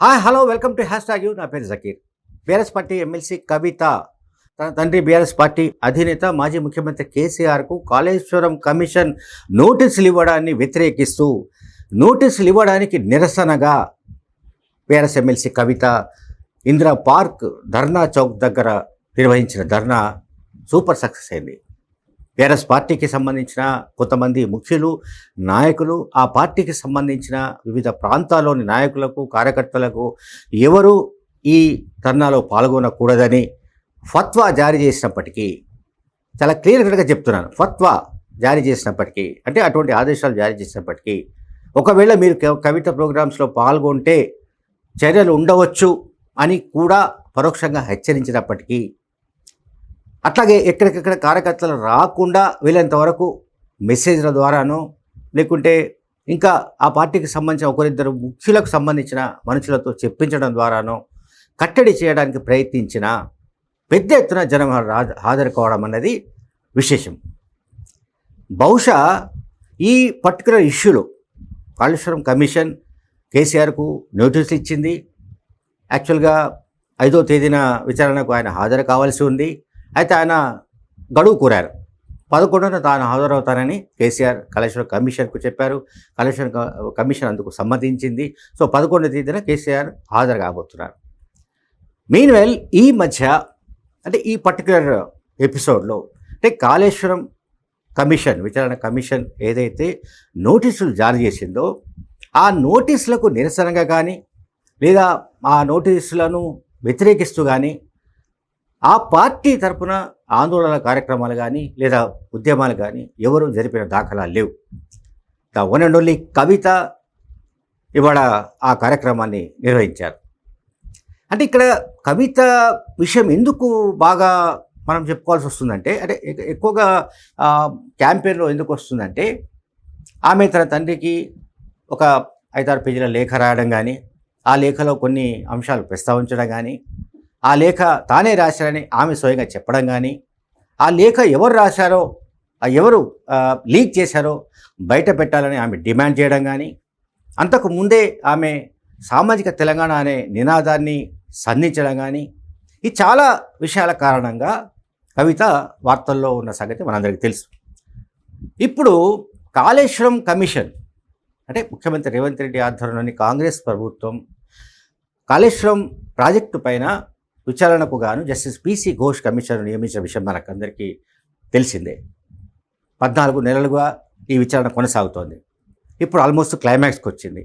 Hi hello welcome to hashtag you. నా పేరు Zakir. BRS party MLC Kavitha తన తండ్రి బీఆర్ఎస్ పార్టీ అధినేత మాజీ ముఖ్యమంత్రి కేసీఆర్కు కాళేశ్వరం కమిషన్ నోటీసులు ఇవ్వడాన్ని వ్యతిరేకిస్తూ నోటీసులు ఇవ్వడానికి నిరసనగా BRS MLC Kavitha Indira park Dharna Chowk దగ్గర నిర్వహించిన ధర్నా సూపర్ సక్సెస్ అయింది. బీఆర్ఎస్ పార్టీకి సంబంధించిన కొంతమంది ముఖ్యులు నాయకులు ఆ పార్టీకి సంబంధించిన వివిధ ప్రాంతాల్లోని నాయకులకు కార్యకర్తలకు ఎవరు ఈ ధర్నాలో పాల్గొనకూడదని ఫత్వా జారీ చేసినప్పటికీ చాలా క్లియర్ కట్గా చెప్తున్నాను. ఫత్వా జారీ చేసినప్పటికీ అంటే అటువంటి ఆదేశాలు జారీ చేసినప్పటికీ ఒకవేళ మీరు కవిత ప్రోగ్రామ్స్లో పాల్గొంటే చర్యలు ఉండవచ్చు అని కూడా పరోక్షంగా హెచ్చరించినప్పటికీ అట్లాగే ఎక్కడికెక్కడ కార్యకర్తలు రాకుండా వీళ్ళంత వరకు మెసేజ్ల ద్వారానో లేకుంటే ఇంకా ఆ పార్టీకి సంబంధించిన ఒకరిద్దరు ముఖ్యులకు సంబంధించిన మనుషులతో చెప్పించడం ద్వారానో కట్టడి చేయడానికి ప్రయత్నించిన పెద్ద ఎత్తున జనం హాజరు కావడం అన్నది విశేషం. బహుశా ఈ పర్టికులర్ ఇష్యూలో కాళేశ్వరం కమిషన్ కేసీఆర్కు నోటీస్ ఇచ్చింది. యాక్చువల్గా ఐదో తేదీన విచారణకు ఆయన హాజరు కావాల్సి ఉంది. అయితే ఆయన గడువు కోరారు. పదకొండున తాను హాజరవుతానని కేసీఆర్ కాళేశ్వరం కమిషన్కు చెప్పారు. కలెక్షన్ క- కమిషన్ అందుకు సమ్మతించింది. సో పదకొండవ తేదీన కేసీఆర్ హాజరు కాబోతున్నారు. మీన్వెల్ ఈ మధ్య అంటే ఈ పర్టికులర్ ఎపిసోడ్లో అంటే కాళేశ్వరం కమిషన్ విచారణ కమిషన్ ఏదైతే నోటీసులు జారీ చేసిందో ఆ నోటీసులకు నిరసనగా కానీ లేదా ఆ నోటీసులను వ్యతిరేకిస్తూ కానీ ఆ పార్టీ తరపున ఆందోళన కార్యక్రమాలు కానీ లేదా ఉద్యమాలు కానీ ఎవరు జరిపిన దాఖలాలు లేవు. The one and only Kavitha ఇవాళ ఆ కార్యక్రమాన్ని నిర్వహించారు. అంటే ఇక్కడ కవిత విషయం ఎందుకు బాగా మనం చెప్పుకోవాల్సి వస్తుందంటే అంటే ఎక్కువగా క్యాంపెయిన్లో ఎందుకు వస్తుందంటే ఆమె తన తండ్రికి ఒక ఐదారు పేజీల లేఖ రాయడం కానీ ఆ లేఖలో కొన్ని అంశాలు ప్రస్తావించడం కానీ ఆ లేఖ తానే రాశారని ఆమె స్వయంగా చెప్పడం కానీ ఆ లేఖ ఎవరు రాశారో ఆ ఎవరు లీక్ చేశారో బయట పెట్టాలని ఆమె డిమాండ్ చేయడం కానీ అంతకు ముందే ఆమె సామాజిక తెలంగాణ అనే నినాదాన్ని సంధించడం కానీ ఈ చాలా విషయాల కారణంగా కవిత వార్తల్లో ఉన్న సంగతి మనందరికీ తెలుసు. ఇప్పుడు కాళేశ్వరం కమిషన్ అంటే ముఖ్యమంత్రి రేవంత్ రెడ్డి ఆధ్వర్యంలోని కాంగ్రెస్ ప్రభుత్వం కాళేశ్వరం ప్రాజెక్టు పైన విచారణకు గాను జస్టిస్ పిసి ఘోష్ కమిషన్ నియమించిన విషయం మనకందరికీ తెలిసిందే. పద్నాలుగు నెలలుగా ఈ విచారణ కొనసాగుతోంది. ఇప్పుడు ఆల్మోస్ట్ క్లైమాక్స్కి వచ్చింది.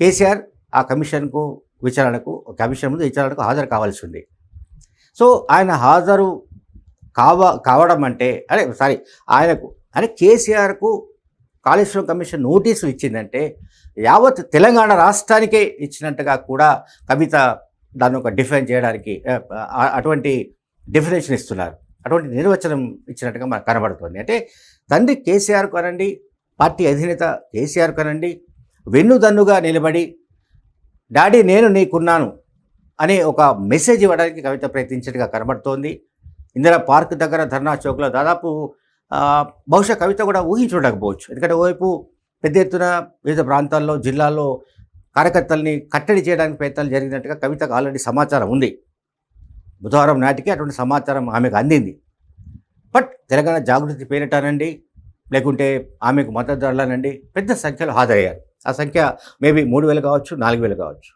కేసీఆర్ ఆ కమిషన్కు విచారణకు కమిషన్ ముందు విచారణకు హాజరు కావాల్సి ఉంది. సో ఆయన హాజరు కావ కావడం అంటే అరే సారీ ఆయనకు అరే కేసీఆర్కు కాళేశ్వరం కమిషన్ నోటీసులు ఇచ్చిందంటే యావత్ తెలంగాణ రాష్ట్రానికే ఇచ్చినట్టుగా కూడా కవిత దాన్ని ఒక డిఫైన్ చేయడానికి అటువంటి డెఫినేషన్ ఇస్తున్నారు. అటువంటి నిర్వచనం ఇచ్చినట్టుగా మనకు కనబడుతుంది. అంటే తండ్రి కేసీఆర్ కనండి పార్టీ అధినేత కేసీఆర్ కనండి వెన్నుదన్నుగా నిలబడి డాడీ నేను నీకున్నాను అనే ఒక మెసేజ్ ఇవ్వడానికి కవిత ప్రయత్నించినట్టుగా కనబడుతోంది. ఇందిరా పార్క్ దగ్గర ధర్నా చౌక్లో దాదాపు బహుశా కవిత కూడా ఊహించుండకపోవచ్చు. ఎందుకంటే ఓవైపు పెద్ద ఎత్తున వివిధ ప్రాంతాల్లో జిల్లాల్లో కార్యకర్తల్ని కట్టడి చేయడానికి ప్రయత్నాలు జరిగినట్టుగా కవితకు ఆల్రెడీ సమాచారం ఉంది. బుధవారం నాటికి అటువంటి సమాచారం ఆమెకు అందింది. బట్ తెలంగాణ జాగృతి పేరిటానండి లేకుంటే ఆమెకు మద్దతుదారులనండి పెద్ద సంఖ్యలో హాజరయ్యారు. ఆ సంఖ్య మేబీ మూడు వేలు కావచ్చు నాలుగు వేలు కావచ్చు.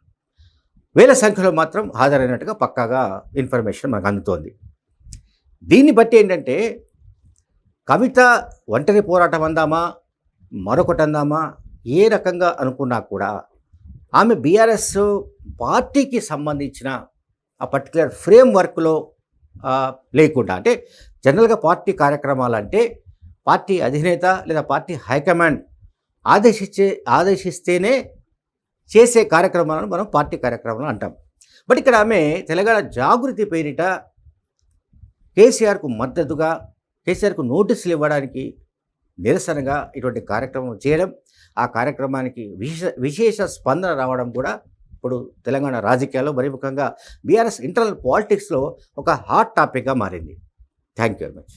వేల సంఖ్యలో మాత్రం హాజరైనట్టుగా పక్కాగా ఇన్ఫర్మేషన్ మనకు అందుతోంది. దీన్ని బట్టి ఏంటంటే కవిత ఒంటరి పోరాటం అందామా మరొకటి అందామా ఏ రకంగా అనుకున్నా కూడా ఆమె బీఆర్ఎస్ పార్టీకి సంబంధించిన ఆ పర్టికులర్ ఫ్రేమ్ వర్క్లో లేకుండా అంటే జనరల్గా పార్టీ కార్యక్రమాలు అంటే పార్టీ అధినేత లేదా పార్టీ హైకమాండ్ ఆదేశించే ఆదేశిస్తేనే చేసే కార్యక్రమాలను మనం పార్టీ కార్యక్రమాలు అంటాం. బట్ ఇక్కడ ఆమె తెలంగాణ జాగృతి పేరిట కేసీఆర్కు మద్దతుగా కేసీఆర్కు నోటీసులు ఇవ్వడానికి నిరసనగా ఇటువంటి కార్యక్రమం చేయడం ఆ కార్యక్రమానికి విశేష విశేష స్పందన రావడం కూడా ఇప్పుడు తెలంగాణ రాజకీయాల్లో మరి ముఖ్యంగా బీఆర్ఎస్ ఇంటర్నల్ పాలిటిక్స్లో ఒక హాట్ టాపిక్గా మారింది. Thank you very much.